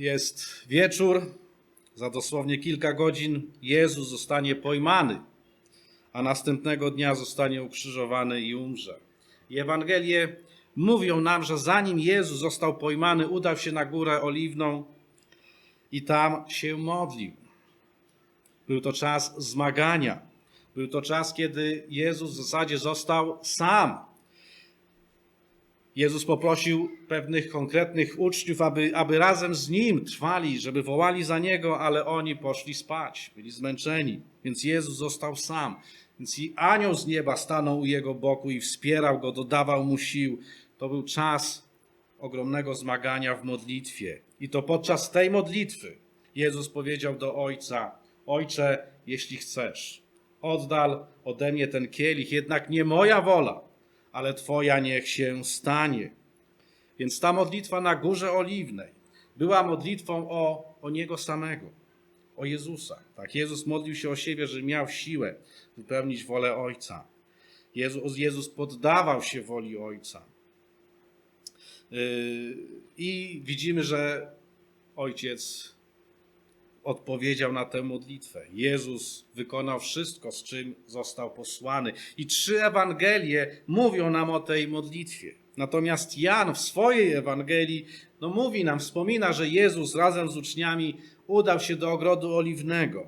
Jest wieczór, za dosłownie kilka godzin Jezus zostanie pojmany, a następnego dnia zostanie ukrzyżowany i umrze. I Ewangelie mówią nam, że zanim Jezus został pojmany, udał się na górę oliwną i tam się modlił. Był to czas zmagania. Był to czas, kiedy Jezus w zasadzie został sam. Jezus poprosił pewnych konkretnych uczniów, aby, aby razem z nim trwali, żeby wołali za niego, ale oni poszli spać, byli zmęczeni. Więc Jezus został sam. Więc i anioł z nieba stanął u jego boku i wspierał go, dodawał mu sił. To był czas ogromnego zmagania w modlitwie. I to podczas tej modlitwy Jezus powiedział do Ojca: Ojcze, jeśli chcesz, oddal ode mnie ten kielich, jednak nie moja wola, ale Twoja niech się stanie. Więc ta modlitwa na Górze Oliwnej była modlitwą o, o Niego samego, o Jezusa. Tak, Jezus modlił się o siebie, że miał siłę wypełnić wolę Ojca. Jezus, Jezus poddawał się woli Ojca. Yy, I widzimy, że Ojciec odpowiedział na tę modlitwę. Jezus wykonał wszystko, z czym został posłany. I trzy Ewangelie mówią nam o tej modlitwie. Natomiast Jan w swojej Ewangelii no mówi nam, wspomina, że Jezus razem z uczniami udał się do ogrodu oliwnego.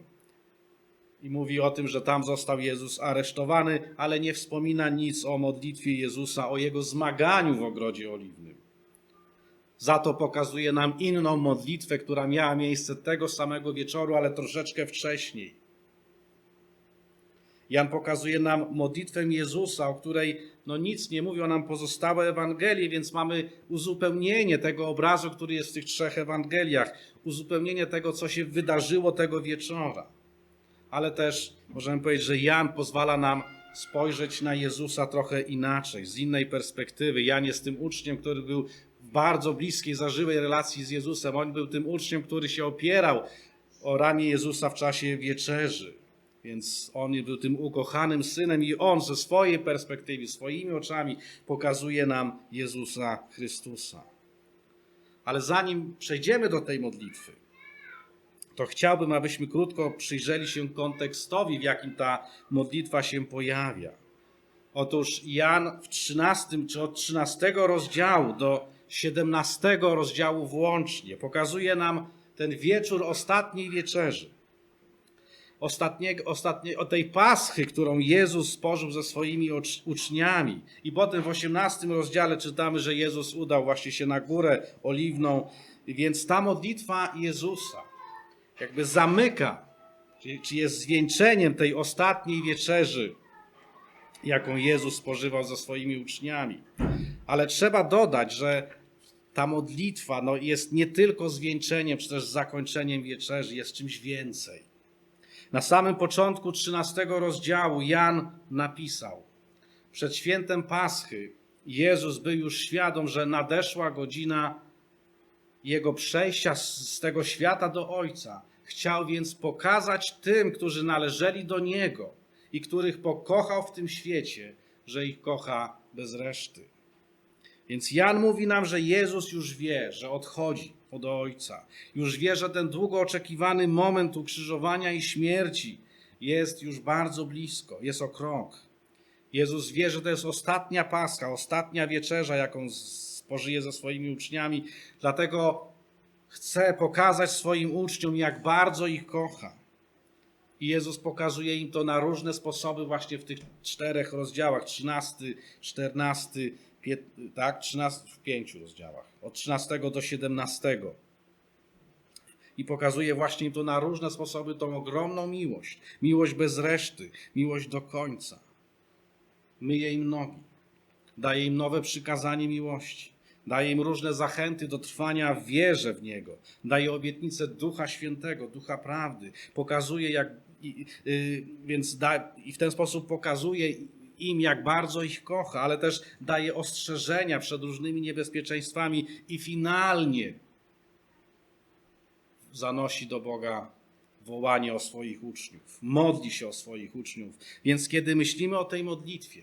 I mówi o tym, że tam został Jezus aresztowany, ale nie wspomina nic o modlitwie Jezusa, o jego zmaganiu w ogrodzie oliwnym. Za to pokazuje nam inną modlitwę, która miała miejsce tego samego wieczoru, ale troszeczkę wcześniej. Jan pokazuje nam modlitwę Jezusa, o której no nic nie mówią nam pozostałe Ewangelie, więc mamy uzupełnienie tego obrazu, który jest w tych trzech Ewangeliach, uzupełnienie tego, co się wydarzyło tego wieczora. Ale też możemy powiedzieć, że Jan pozwala nam spojrzeć na Jezusa trochę inaczej, z innej perspektywy. Jan jest tym uczniem, który był bardzo bliskiej, zażyłej relacji z Jezusem. On był tym uczniem, który się opierał o ramię Jezusa w czasie wieczerzy. Więc on był tym ukochanym synem i on ze swojej perspektywy, swoimi oczami pokazuje nam Jezusa Chrystusa. Ale zanim przejdziemy do tej modlitwy, to chciałbym, abyśmy krótko przyjrzeli się kontekstowi, w jakim ta modlitwa się pojawia. Otóż Jan w 13 czy od 13 rozdziału do 17 rozdziału włącznie pokazuje nam ten wieczór ostatniej wieczerzy. Ostatniego, ostatnie, o tej paschy, którą Jezus spożył ze swoimi uczniami. I potem w 18 rozdziale czytamy, że Jezus udał właśnie się na górę oliwną. Więc ta modlitwa Jezusa jakby zamyka, czy jest zwieńczeniem tej ostatniej wieczerzy, jaką Jezus spożywał ze swoimi uczniami. Ale trzeba dodać, że ta modlitwa no, jest nie tylko zwieńczeniem, czy też zakończeniem wieczerzy, jest czymś więcej. Na samym początku 13 rozdziału Jan napisał: Przed świętem Paschy Jezus był już świadom, że nadeszła godzina jego przejścia z tego świata do Ojca. Chciał więc pokazać tym, którzy należeli do Niego i których pokochał w tym świecie, że ich kocha bez reszty. Więc Jan mówi nam, że Jezus już wie, że odchodzi od Ojca. Już wie, że ten długo oczekiwany moment ukrzyżowania i śmierci jest już bardzo blisko, jest o krok. Jezus wie, że to jest ostatnia paska, ostatnia wieczerza, jaką spożyje ze swoimi uczniami, dlatego chce pokazać swoim uczniom, jak bardzo ich kocha. I Jezus pokazuje im to na różne sposoby właśnie w tych czterech rozdziałach, 13, 14, tak, 13, w pięciu rozdziałach, od 13 do 17. I pokazuje właśnie to na różne sposoby tą ogromną miłość, miłość bez reszty, miłość do końca. Myje im nogi, daje im nowe przykazanie miłości. Daje im różne zachęty do trwania w wierze w Niego. Daje obietnicę Ducha Świętego, Ducha Prawdy. Pokazuje, jak, i, y, więc da, i w ten sposób pokazuje im, jak bardzo ich kocha, ale też daje ostrzeżenia przed różnymi niebezpieczeństwami i finalnie zanosi do Boga wołanie o swoich uczniów. Modli się o swoich uczniów. Więc kiedy myślimy o tej modlitwie,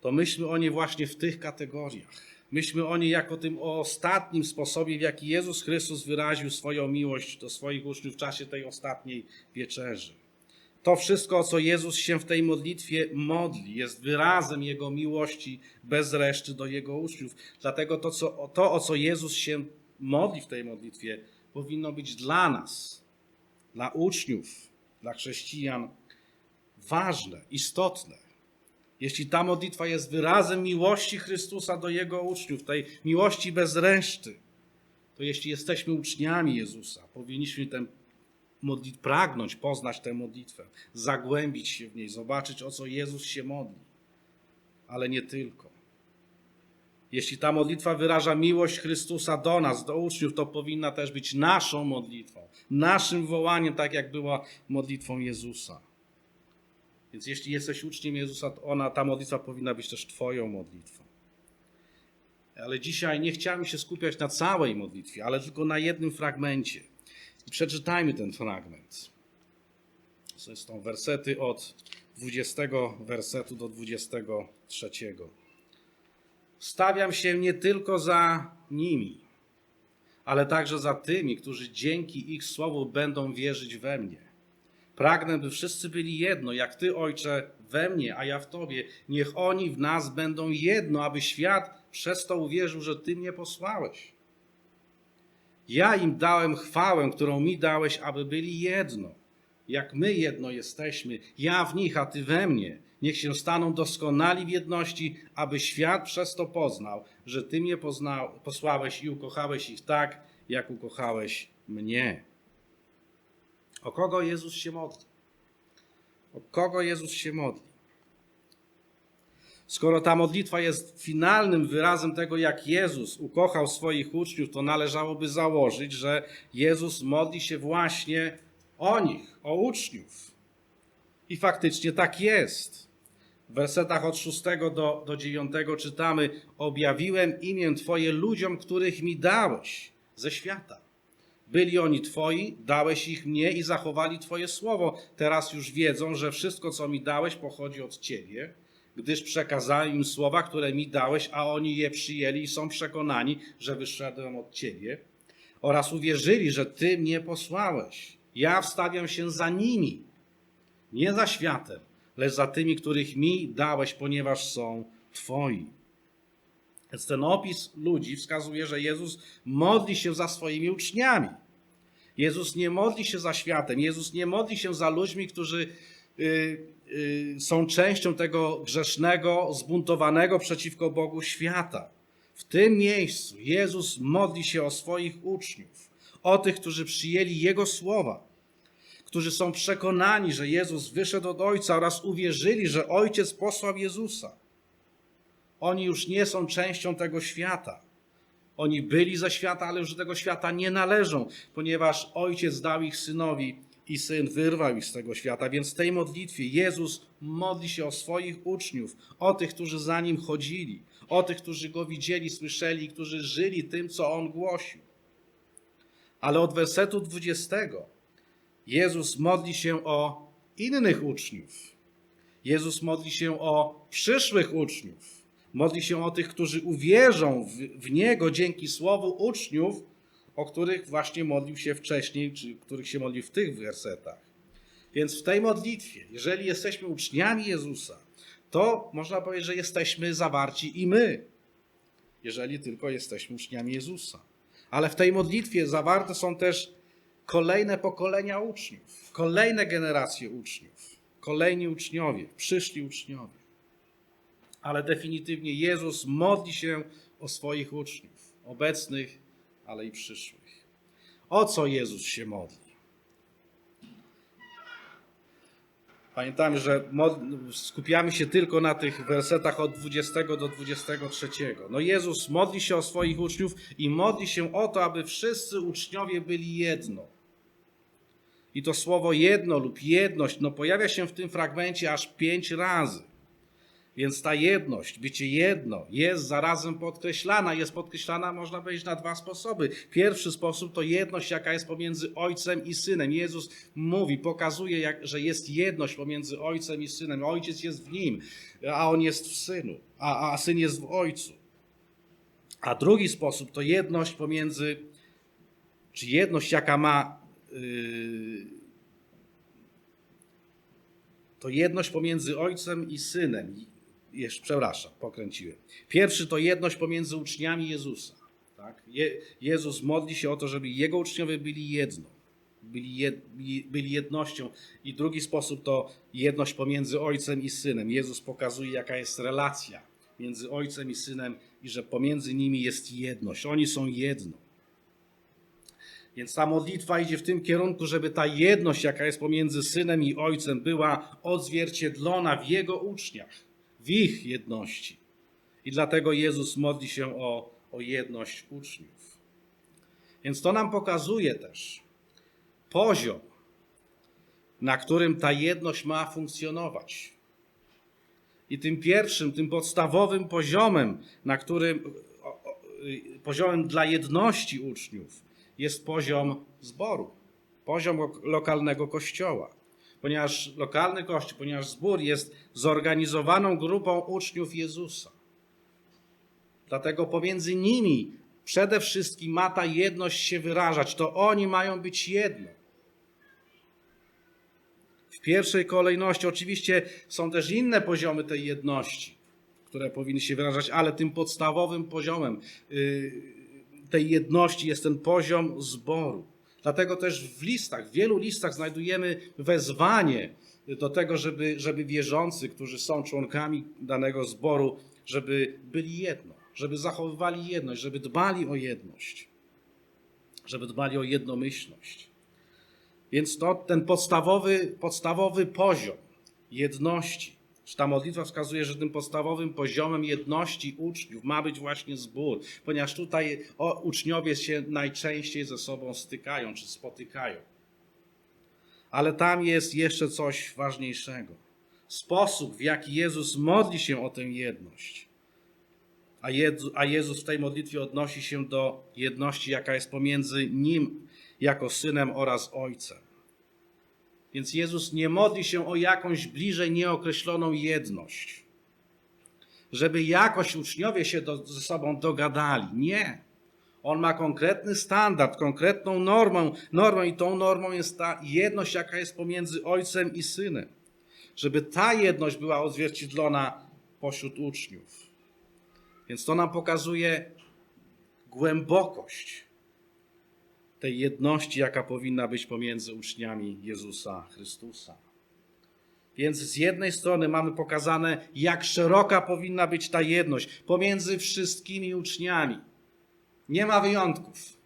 to myślmy o niej właśnie w tych kategoriach. Myślmy o niej jako tym ostatnim sposobie, w jaki Jezus Chrystus wyraził swoją miłość do swoich uczniów w czasie tej ostatniej wieczerzy. To wszystko, o co Jezus się w tej modlitwie modli, jest wyrazem Jego miłości bez reszty do Jego uczniów. Dlatego to, co, to, o co Jezus się modli w tej modlitwie, powinno być dla nas, dla uczniów, dla chrześcijan ważne, istotne. Jeśli ta modlitwa jest wyrazem miłości Chrystusa do Jego uczniów, tej miłości bez reszty, to jeśli jesteśmy uczniami Jezusa, powinniśmy ten modlit, pragnąć poznać tę modlitwę, zagłębić się w niej, zobaczyć o co Jezus się modli. Ale nie tylko. Jeśli ta modlitwa wyraża miłość Chrystusa do nas, do uczniów, to powinna też być naszą modlitwą, naszym wołaniem, tak jak była modlitwą Jezusa. Więc jeśli jesteś uczniem Jezusa, to ona, ta modlitwa powinna być też Twoją modlitwą. Ale dzisiaj nie chciałem się skupiać na całej modlitwie, ale tylko na jednym fragmencie. Przeczytajmy ten fragment. To są wersety od 20 wersetu do 23. Stawiam się nie tylko za nimi, ale także za tymi, którzy dzięki ich słowu będą wierzyć we mnie. Pragnę, by wszyscy byli jedno, jak Ty, Ojcze, we mnie, a ja w Tobie. Niech oni w nas będą jedno, aby świat przez to uwierzył, że Ty mnie posłałeś. Ja im dałem chwałę, którą mi dałeś, aby byli jedno. Jak my jedno jesteśmy, ja w nich, a Ty we mnie. Niech się staną doskonali w jedności, aby świat przez to poznał, że Ty mnie poznał, posłałeś i ukochałeś ich tak, jak ukochałeś mnie. O kogo Jezus się modli? O kogo Jezus się modli? Skoro ta modlitwa jest finalnym wyrazem tego, jak Jezus ukochał swoich uczniów, to należałoby założyć, że Jezus modli się właśnie o nich, o uczniów. I faktycznie tak jest. W wersetach od 6 do, do 9 czytamy: Objawiłem imię Twoje ludziom, których mi dałeś ze świata. Byli oni Twoi, dałeś ich mnie i zachowali Twoje słowo. Teraz już wiedzą, że wszystko, co mi dałeś, pochodzi od Ciebie, gdyż przekazałem im słowa, które mi dałeś, a oni je przyjęli i są przekonani, że wyszedłem od Ciebie. Oraz uwierzyli, że Ty mnie posłałeś. Ja wstawiam się za nimi, nie za światem, lecz za tymi, których mi dałeś, ponieważ są Twoi. Więc ten opis ludzi wskazuje, że Jezus modli się za swoimi uczniami. Jezus nie modli się za światem, Jezus nie modli się za ludźmi, którzy są częścią tego grzesznego, zbuntowanego przeciwko Bogu świata. W tym miejscu Jezus modli się o swoich uczniów, o tych, którzy przyjęli Jego słowa, którzy są przekonani, że Jezus wyszedł od Ojca oraz uwierzyli, że Ojciec posłał Jezusa. Oni już nie są częścią tego świata. Oni byli ze świata, ale już do tego świata nie należą, ponieważ ojciec dał ich synowi i syn wyrwał ich z tego świata. Więc w tej modlitwie Jezus modli się o swoich uczniów, o tych, którzy za nim chodzili, o tych, którzy go widzieli, słyszeli, którzy żyli tym, co on głosił. Ale od wersetu 20 Jezus modli się o innych uczniów. Jezus modli się o przyszłych uczniów. Modli się o tych, którzy uwierzą w, w, Niego dzięki słowu uczniów, o których właśnie modlił się wcześniej, czy których się modlił w tych wersetach. Więc w tej modlitwie, jeżeli jesteśmy uczniami Jezusa, to można powiedzieć, że jesteśmy zawarci i my, jeżeli tylko jesteśmy uczniami Jezusa. Ale w tej modlitwie zawarte są też kolejne pokolenia uczniów, kolejne generacje uczniów, kolejni uczniowie, przyszli uczniowie ale definitywnie Jezus modli się o swoich uczniów, obecnych, ale i przyszłych. O co Jezus się modli? Pamiętamy, że skupiamy się tylko na tych wersetach od 20 do 23. No Jezus modli się o swoich uczniów i modli się o to, aby wszyscy uczniowie byli jedno. I to słowo jedno lub jedność no pojawia się w tym fragmencie aż pięć razy. Więc ta jedność, bycie jedno, jest zarazem podkreślana. Jest podkreślana, można powiedzieć, na dwa sposoby. Pierwszy sposób to jedność, jaka jest pomiędzy Ojcem i Synem. Jezus mówi, pokazuje, jak, że jest jedność pomiędzy Ojcem i Synem. Ojciec jest w nim, a On jest w Synu, a, a Syn jest w Ojcu. A drugi sposób to jedność pomiędzy, czy jedność, jaka ma, yy, to jedność pomiędzy Ojcem i Synem. Jeszcze, przepraszam, pokręciłem. Pierwszy to jedność pomiędzy uczniami Jezusa. Tak? Je, Jezus modli się o to, żeby Jego uczniowie byli jedno. Byli, jed, byli jednością. I drugi sposób to jedność pomiędzy Ojcem i Synem. Jezus pokazuje, jaka jest relacja między Ojcem i Synem i że pomiędzy nimi jest jedność. Oni są jedno. Więc ta modlitwa idzie w tym kierunku, żeby ta jedność, jaka jest pomiędzy Synem i Ojcem, była odzwierciedlona w Jego uczniach, w ich jedności. I dlatego Jezus modli się o, o jedność uczniów. Więc to nam pokazuje też poziom, na którym ta jedność ma funkcjonować. I tym pierwszym, tym podstawowym poziomem, na którym poziomem dla jedności uczniów jest poziom zboru, poziom lo- lokalnego kościoła. Ponieważ lokalny kościół, ponieważ zbór jest zorganizowaną grupą uczniów Jezusa. Dlatego pomiędzy nimi przede wszystkim ma ta jedność się wyrażać. To oni mają być jedno. W pierwszej kolejności oczywiście są też inne poziomy tej jedności, które powinny się wyrażać, ale tym podstawowym poziomem y, tej jedności jest ten poziom zboru. Dlatego też w listach, w wielu listach znajdujemy wezwanie do tego, żeby, żeby wierzący, którzy są członkami danego zboru, żeby byli jedno, żeby zachowywali jedność, żeby dbali o jedność, żeby dbali o jednomyślność. Więc to ten podstawowy, podstawowy poziom jedności, ta modlitwa wskazuje, że tym podstawowym poziomem jedności uczniów ma być właśnie zbór, ponieważ tutaj uczniowie się najczęściej ze sobą stykają czy spotykają. Ale tam jest jeszcze coś ważniejszego. Sposób, w jaki Jezus modli się o tę jedność. A Jezus w tej modlitwie odnosi się do jedności, jaka jest pomiędzy Nim jako Synem oraz Ojcem. Więc Jezus nie modli się o jakąś bliżej nieokreśloną jedność, żeby jakoś uczniowie się do, ze sobą dogadali. Nie. On ma konkretny standard, konkretną normę, normę i tą normą jest ta jedność, jaka jest pomiędzy Ojcem i Synem. Żeby ta jedność była odzwierciedlona pośród uczniów. Więc to nam pokazuje głębokość tej jedności, jaka powinna być pomiędzy uczniami Jezusa Chrystusa. Więc z jednej strony mamy pokazane, jak szeroka powinna być ta jedność pomiędzy wszystkimi uczniami. Nie ma wyjątków.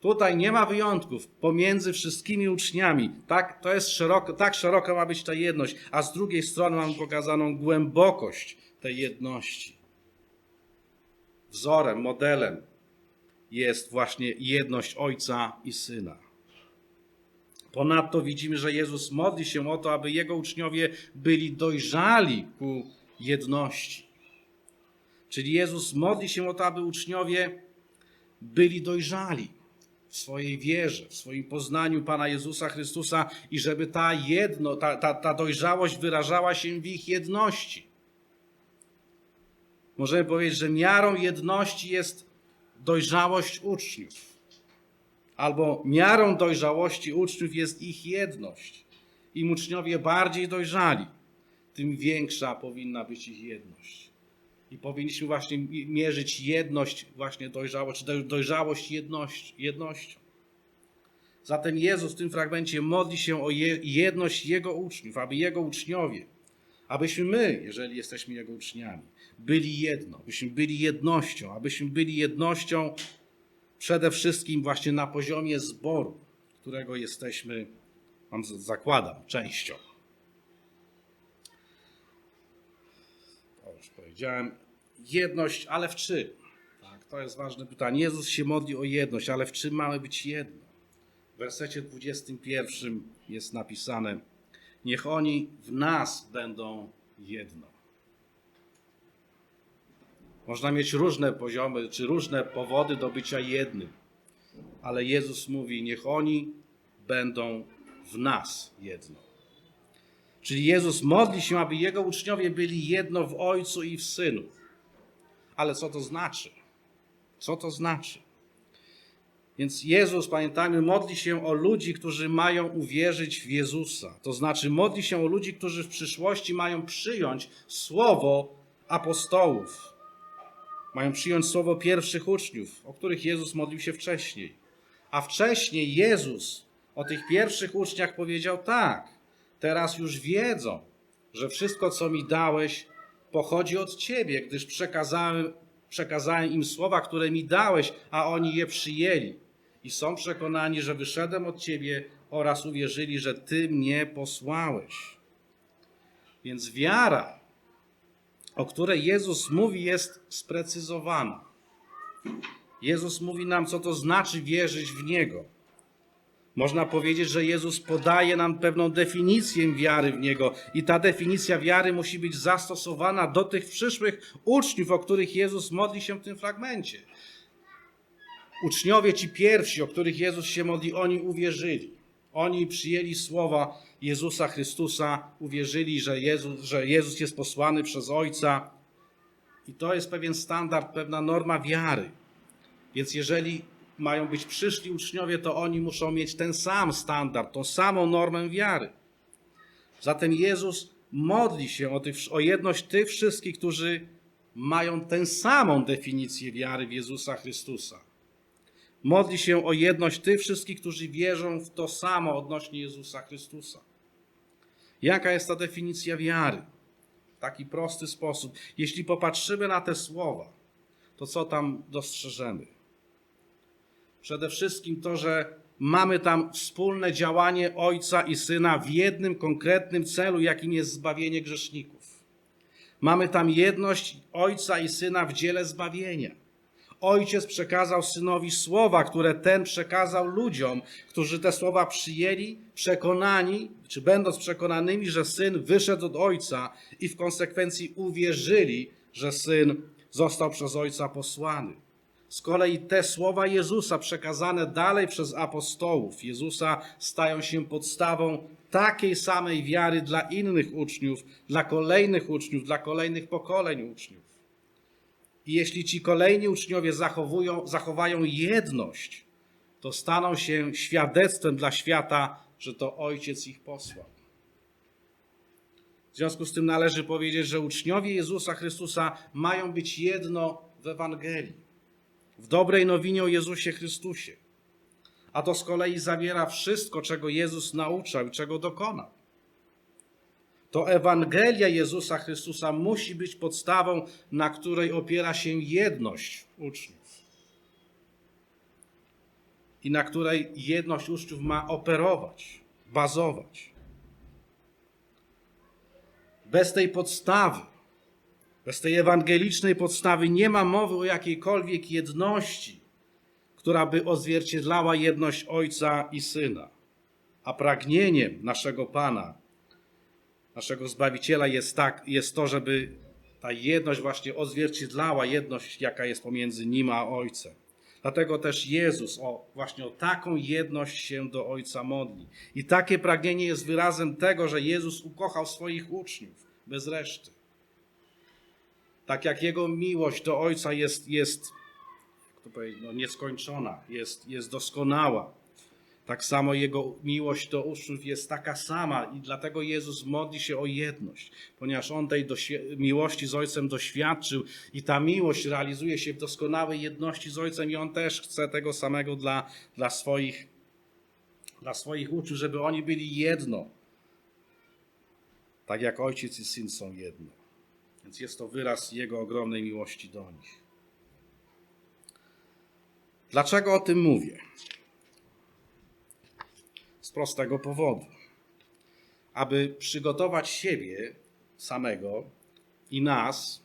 Tutaj nie ma wyjątków pomiędzy wszystkimi uczniami. Tak, to jest szeroko, tak szeroka ma być ta jedność, a z drugiej strony mamy pokazaną głębokość tej jedności. Wzorem, modelem jest właśnie jedność Ojca i Syna. Ponadto widzimy, że Jezus modli się o to, aby Jego uczniowie byli dojrzali ku jedności. Czyli Jezus modli się o to, aby uczniowie byli dojrzali w swojej wierze, w swoim poznaniu Pana Jezusa Chrystusa i żeby ta, jedno, ta, ta, ta dojrzałość wyrażała się w ich jedności. Możemy powiedzieć, że miarą jedności jest dojrzałość uczniów. Albo miarą dojrzałości uczniów jest ich jedność. Im uczniowie bardziej dojrzali, tym większa powinna być ich jedność. I powinniśmy właśnie mierzyć jedność, właśnie dojrzałość, dojrzałość jedność, jednością. Zatem Jezus w tym fragmencie modli się o je, jedność Jego uczniów, aby Jego uczniowie, abyśmy my, jeżeli jesteśmy Jego uczniami, byli jedno, abyśmy byli jednością, abyśmy byli jednością przede wszystkim właśnie na poziomie zboru, którego jesteśmy, mam zakładam, częścią. To już powiedziałem. Jedność, ale w czym? Tak, to jest ważne pytanie. Jezus się modli o jedność, ale w czym mamy być jedno? W wersecie 21 jest napisane: Niech oni w nas będą jedno. Można mieć różne poziomy, czy różne powody do bycia jednym, ale Jezus mówi: Niech oni będą w nas jedno. Czyli Jezus modli się, aby Jego uczniowie byli jedno w Ojcu i w Synu. Ale co to znaczy? Co to znaczy? Więc Jezus, pamiętajmy, modli się o ludzi, którzy mają uwierzyć w Jezusa. To znaczy, modli się o ludzi, którzy w przyszłości mają przyjąć słowo apostołów. Mają przyjąć słowo pierwszych uczniów, o których Jezus modlił się wcześniej. A wcześniej Jezus o tych pierwszych uczniach powiedział tak: Teraz już wiedzą, że wszystko, co mi dałeś, pochodzi od Ciebie, gdyż przekazałem, przekazałem im słowa, które mi dałeś, a oni je przyjęli. I są przekonani, że wyszedłem od Ciebie oraz uwierzyli, że Ty mnie posłałeś. Więc wiara, o której Jezus mówi, jest sprecyzowana. Jezus mówi nam, co to znaczy wierzyć w Niego. Można powiedzieć, że Jezus podaje nam pewną definicję wiary w Niego, i ta definicja wiary musi być zastosowana do tych przyszłych uczniów, o których Jezus modli się w tym fragmencie. Uczniowie ci pierwsi, o których Jezus się modli, oni uwierzyli. Oni przyjęli słowa Jezusa Chrystusa, uwierzyli, że Jezus, że Jezus jest posłany przez Ojca. I to jest pewien standard, pewna norma wiary. Więc jeżeli mają być przyszli uczniowie, to oni muszą mieć ten sam standard, tą samą normę wiary. Zatem Jezus modli się o, tych, o jedność tych wszystkich, którzy mają tę samą definicję wiary w Jezusa Chrystusa. Modli się o jedność tych wszystkich, którzy wierzą w to samo odnośnie Jezusa Chrystusa. Jaka jest ta definicja wiary? Taki prosty sposób. Jeśli popatrzymy na te słowa, to co tam dostrzeżemy? Przede wszystkim to, że mamy tam wspólne działanie Ojca i Syna w jednym konkretnym celu, jakim jest zbawienie grzeszników. Mamy tam jedność Ojca i Syna w dziele zbawienia. Ojciec przekazał synowi słowa, które ten przekazał ludziom, którzy te słowa przyjęli, przekonani, czy będąc przekonanymi, że syn wyszedł od ojca i w konsekwencji uwierzyli, że syn został przez ojca posłany. Z kolei te słowa Jezusa przekazane dalej przez apostołów Jezusa stają się podstawą takiej samej wiary dla innych uczniów, dla kolejnych uczniów, dla kolejnych pokoleń uczniów. I jeśli ci kolejni uczniowie zachowują, zachowają jedność, to staną się świadectwem dla świata, że to Ojciec ich posłał. W związku z tym należy powiedzieć, że uczniowie Jezusa Chrystusa mają być jedno w Ewangelii, w dobrej nowinie o Jezusie Chrystusie. A to z kolei zawiera wszystko, czego Jezus nauczał i czego dokonał to Ewangelia Jezusa Chrystusa musi być podstawą, na której opiera się jedność uczniów. I na której jedność uczniów ma operować, bazować. Bez tej podstawy, bez tej ewangelicznej podstawy nie ma mowy o jakiejkolwiek jedności, która by odzwierciedlała jedność Ojca i Syna. A pragnieniem naszego Pana naszego Zbawiciela jest, tak, jest to, żeby ta jedność właśnie odzwierciedlała jedność, jaka jest pomiędzy Nim a Ojcem. Dlatego też Jezus o, właśnie o taką jedność się do Ojca modli. I takie pragnienie jest wyrazem tego, że Jezus ukochał swoich uczniów bez reszty. Tak jak Jego miłość do Ojca jest, jest jak to powiedzieć, no, nieskończona, jest, jest doskonała. Tak samo Jego miłość do uczniów jest taka sama i dlatego Jezus modli się o jedność, ponieważ On tej miłości z Ojcem doświadczył i ta miłość realizuje się w doskonałej jedności z Ojcem i On też chce tego samego dla, dla, swoich, dla swoich uczniów, żeby oni byli jedno. Tak jak Ojciec i Syn są jedno. Więc jest to wyraz Jego ogromnej miłości do nich. Dlaczego o tym mówię? Z prostego powodu. Aby przygotować siebie samego i nas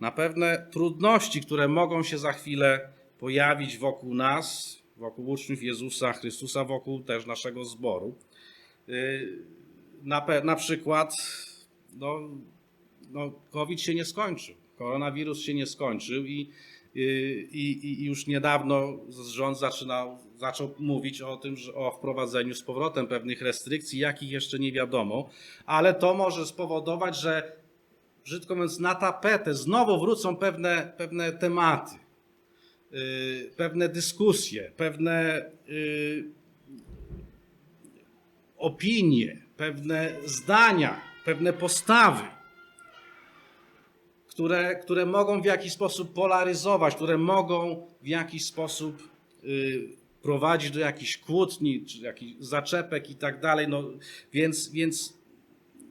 na pewne trudności, które mogą się za chwilę pojawić wokół nas, wokół uczniów Jezusa Chrystusa, wokół też naszego zboru. Y, na, na przykład, no, no, COVID się nie skończył, koronawirus się nie skończył i, y, i, i już niedawno rząd zaczynał zaczął mówić o tym, że o wprowadzeniu z powrotem pewnych restrykcji, jakich jeszcze nie wiadomo, ale to może spowodować, że brzydko mówiąc na tapetę znowu wrócą pewne, pewne tematy. y, pewne dyskusje, pewne y, opinie, pewne zdania, pewne postawy, które, które mogą w jakiś sposób polaryzować, które mogą w jakiś sposób y, prowadzić do jakichś kłótni, czy jakichś zaczepek i tak dalej. No, więc, więc,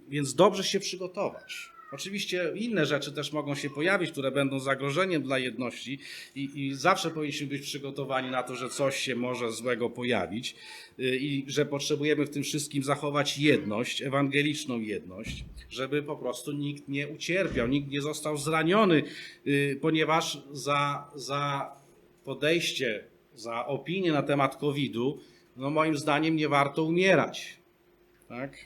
więc dobrze się przygotować. Oczywiście inne rzeczy też mogą się pojawić, które będą zagrożeniem dla jedności i, i zawsze powinniśmy być przygotowani na to, że coś się może złego pojawić y, i że potrzebujemy w tym wszystkim zachować jedność, ewangeliczną jedność, żeby po prostu nikt nie ucierpiał, nikt nie został zraniony, y, ponieważ za, za podejście, za opinię na temat COVID-u, no moim zdaniem nie warto umierać. Tak?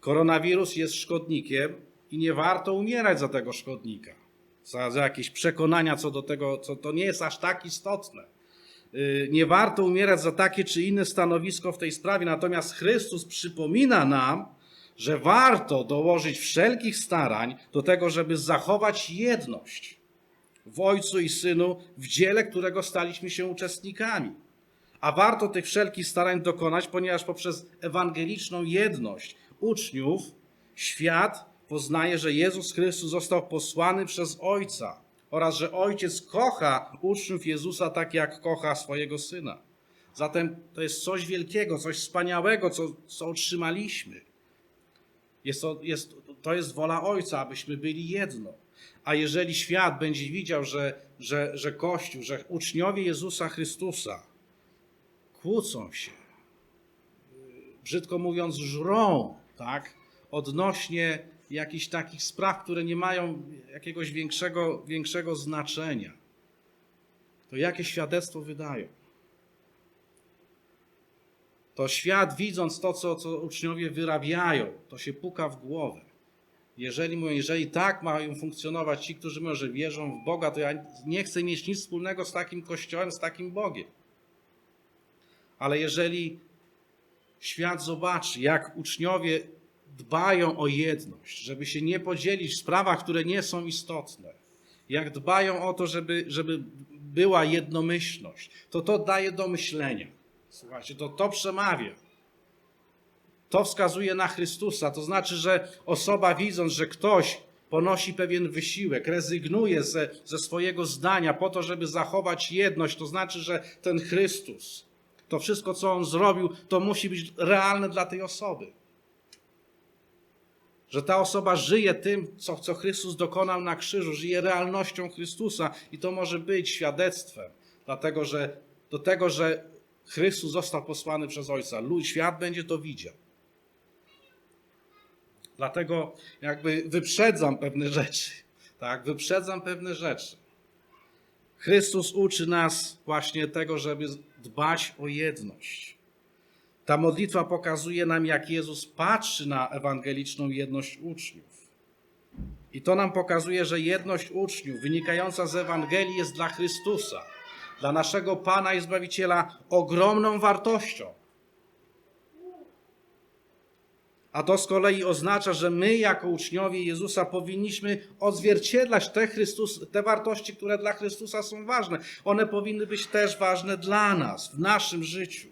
Koronawirus jest szkodnikiem i nie warto umierać za tego szkodnika. Za, za jakieś przekonania co do tego, co to nie jest aż tak istotne. Yy, Nie warto umierać za takie czy inne stanowisko w tej sprawie, natomiast Chrystus przypomina nam, że warto dołożyć wszelkich starań do tego, żeby zachować jedność w Ojcu i Synu, w dziele, którego staliśmy się uczestnikami. A warto tych wszelkich starań dokonać, ponieważ poprzez ewangeliczną jedność uczniów świat poznaje, że Jezus Chrystus został posłany przez Ojca oraz że Ojciec kocha uczniów Jezusa tak, jak kocha swojego Syna. Zatem to jest coś wielkiego, coś wspaniałego, co, co otrzymaliśmy. Jest to, jest, to jest wola Ojca, abyśmy byli jedno. A jeżeli świat będzie widział, że, że, że Kościół, że uczniowie Jezusa Chrystusa kłócą się, brzydko mówiąc, żrą, tak, odnośnie jakichś takich spraw, które nie mają jakiegoś większego, większego znaczenia, to jakie świadectwo wydają? To świat, widząc to, co, co uczniowie wyrabiają, to się puka w głowę. Jeżeli jeżeli tak mają funkcjonować ci, którzy mówią, że wierzą w Boga, to ja nie chcę mieć nic wspólnego z takim kościołem, z takim Bogiem. Ale jeżeli świat zobaczy, jak uczniowie dbają o jedność, żeby się nie podzielić w sprawach, które nie są istotne, jak dbają o to, żeby, żeby była jednomyślność, to to daje do myślenia. Słuchajcie, to to przemawia. To wskazuje na Chrystusa. To znaczy, że osoba widząc, że ktoś ponosi pewien wysiłek, rezygnuje ze, ze swojego zdania po to, żeby zachować jedność, to znaczy, że ten Chrystus, to wszystko, co on zrobił, to musi być realne dla tej osoby. Że ta osoba żyje tym, co, co Chrystus dokonał na krzyżu, żyje realnością Chrystusa i to może być świadectwem, dlatego że do tego, że Chrystus został posłany przez Ojca. Świat będzie to widział. Dlatego jakby wyprzedzam pewne rzeczy. Tak, wyprzedzam pewne rzeczy. Chrystus uczy nas właśnie tego, żeby dbać o jedność. Ta modlitwa pokazuje nam, jak Jezus patrzy na ewangeliczną jedność uczniów. I to nam pokazuje, że jedność uczniów wynikająca z Ewangelii jest dla Chrystusa, dla naszego Pana i Zbawiciela ogromną wartością. A to z kolei oznacza, że my, jako uczniowie Jezusa, powinniśmy odzwierciedlać te, Chrystus, te wartości, które dla Chrystusa są ważne. One powinny być też ważne dla nas, w naszym życiu.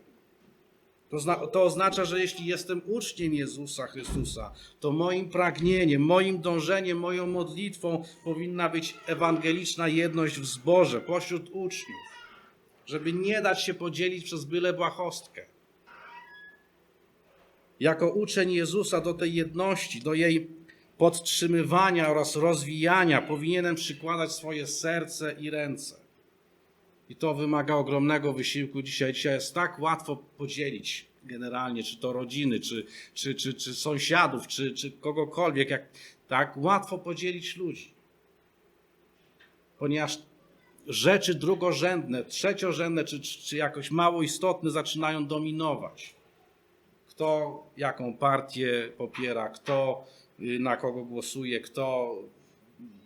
To, zna, to oznacza, że jeśli jestem uczniem Jezusa Chrystusa, to moim pragnieniem, moim dążeniem, moją modlitwą powinna być ewangeliczna jedność w zborze, pośród uczniów, żeby nie dać się podzielić przez byle błahostkę. Jako uczeń Jezusa do tej jedności, do jej podtrzymywania oraz rozwijania powinienem przykładać swoje serce i ręce. I to wymaga ogromnego wysiłku dzisiaj. Dzisiaj jest tak łatwo podzielić generalnie, czy to rodziny, czy, czy, czy, czy sąsiadów, czy, czy kogokolwiek. Jak, tak łatwo podzielić ludzi. Ponieważ rzeczy drugorzędne, trzeciorzędne, czy, czy jakoś mało istotne zaczynają dominować. Kto jaką partię popiera, kto y, na kogo głosuje, kto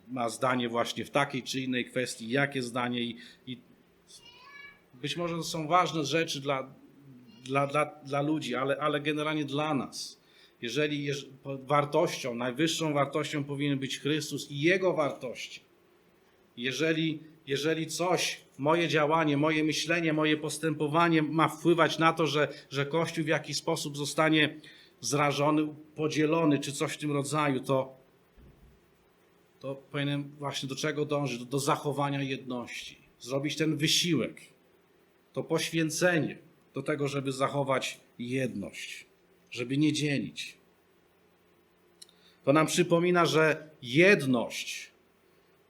ma zdanie właśnie w takiej czy innej kwestii, jakie zdanie i, i być może to są ważne rzeczy dla, dla, dla, dla ludzi, ale, ale generalnie dla nas. Jeżeli jeż- wartością, najwyższą wartością powinien być Chrystus i Jego wartości, Jeżeli, jeżeli coś, moje działanie, moje myślenie, moje postępowanie ma wpływać na to, że, że Kościół w jakiś sposób zostanie zrażony, podzielony, czy coś w tym rodzaju, to, to powinienem właśnie do czego dążyć? Do, do zachowania jedności. Zrobić ten wysiłek, to poświęcenie do tego, żeby zachować jedność, żeby nie dzielić. To nam przypomina, że jedność,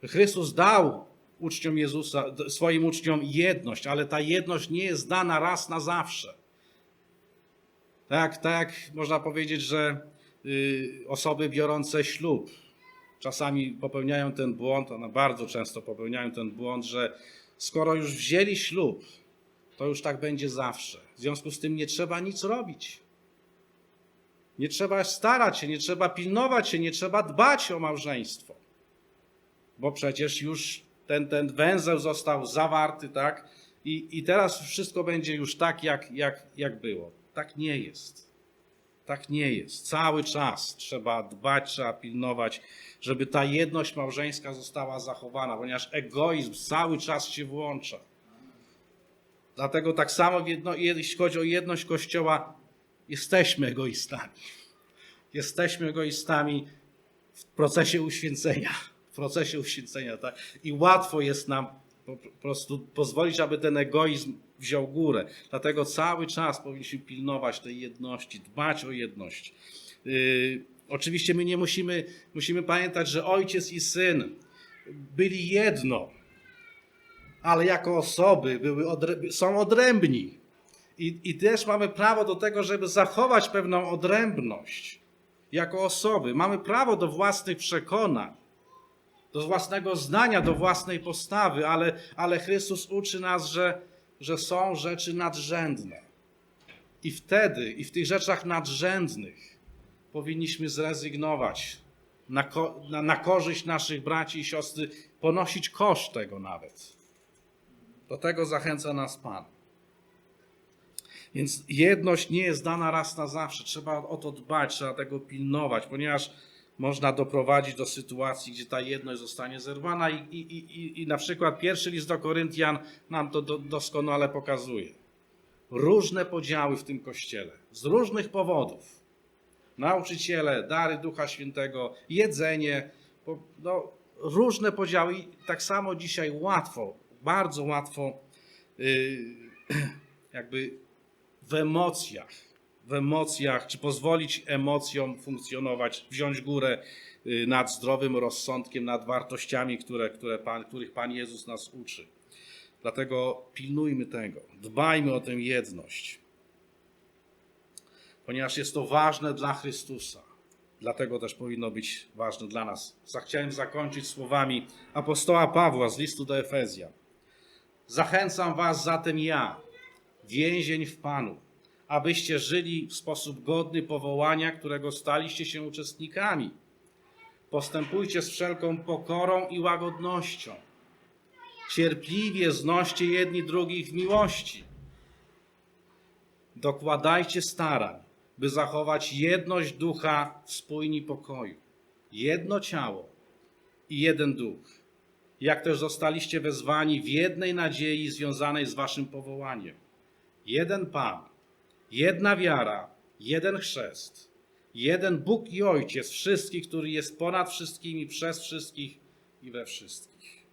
Chrystus dał uczniom Jezusa, swoim uczniom jedność, ale ta jedność nie jest dana raz na zawsze. Tak, tak można powiedzieć, że y, osoby biorące ślub czasami popełniają ten błąd, one bardzo często popełniają ten błąd, że skoro już wzięli ślub, to już tak będzie zawsze. W związku z tym nie trzeba nic robić. Nie trzeba starać się, nie trzeba pilnować się, nie trzeba dbać o małżeństwo. Bo przecież już ten, ten węzeł został zawarty, tak? I, I teraz wszystko będzie już tak, jak, jak, jak było. Tak nie jest. Tak nie jest. Cały czas trzeba dbać, trzeba pilnować, żeby ta jedność małżeńska została zachowana, ponieważ egoizm cały czas się włącza. Dlatego tak samo, jedno, jeśli chodzi o jedność Kościoła, jesteśmy egoistami. Jesteśmy egoistami w procesie uświęcenia. W procesie uświęcenia, tak? I łatwo jest nam po prostu pozwolić, aby ten egoizm wziął górę. Dlatego cały czas powinniśmy pilnować tej jedności, dbać o jedność. Yy, oczywiście my nie musimy, musimy pamiętać, że ojciec i syn byli jedno, ale jako osoby były są odrębni. I, I też mamy prawo do tego, żeby zachować pewną odrębność jako osoby. Mamy prawo do własnych przekonań, do własnego zdania, do własnej postawy, ale, ale Chrystus uczy nas, że, że są rzeczy nadrzędne. I wtedy, i w tych rzeczach nadrzędnych powinniśmy zrezygnować na, na, na korzyść naszych braci i siostry, ponosić koszt tego nawet. Do tego zachęca nas Pan. Więc jedność nie jest dana raz na zawsze. Trzeba o to dbać, trzeba tego pilnować, ponieważ można doprowadzić do sytuacji, gdzie ta jedność zostanie zerwana i, i, i, i na przykład pierwszy list do Koryntian nam to do, doskonale pokazuje. Różne podziały w tym kościele, z różnych powodów. Nauczyciele, dary Ducha Świętego, jedzenie, no, różne podziały. I tak samo dzisiaj łatwo, bardzo łatwo yy, jakby w emocjach, w emocjach, czy pozwolić emocjom funkcjonować, wziąć górę y, nad zdrowym rozsądkiem, nad wartościami, które, które Pan, których Pan Jezus nas uczy. Dlatego pilnujmy tego, dbajmy o tę jedność, ponieważ jest to ważne dla Chrystusa. Dlatego też powinno być ważne dla nas. Chciałem zakończyć słowami apostoła Pawła z listu do Efezjan. Zachęcam was zatem ja, więzień w Panu, abyście żyli w sposób godny powołania, którego staliście się uczestnikami. Postępujcie z wszelką pokorą i łagodnością. Cierpliwie znoście jedni drugich w miłości. Dokładajcie starań, by zachować jedność ducha w spójni pokoju. Jedno ciało i jeden duch. Jak też zostaliście wezwani w jednej nadziei związanej z waszym powołaniem jeden Pan, jedna wiara, jeden chrzest, jeden Bóg i Ojciec wszystkich, który jest ponad wszystkimi, przez wszystkich i we wszystkich.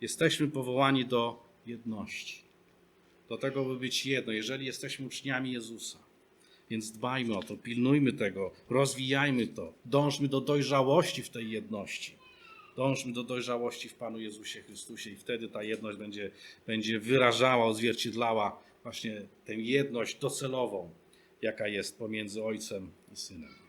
Jesteśmy powołani do jedności, do tego, by być jedno, jeżeli jesteśmy uczniami Jezusa. Więc dbajmy o to, pilnujmy tego, rozwijajmy to, dążmy do dojrzałości w tej jedności. Dążmy do dojrzałości w Panu Jezusie Chrystusie i wtedy ta jedność będzie, będzie wyrażała, odzwierciedlała właśnie tę jedność docelową, jaka jest pomiędzy Ojcem i Synem.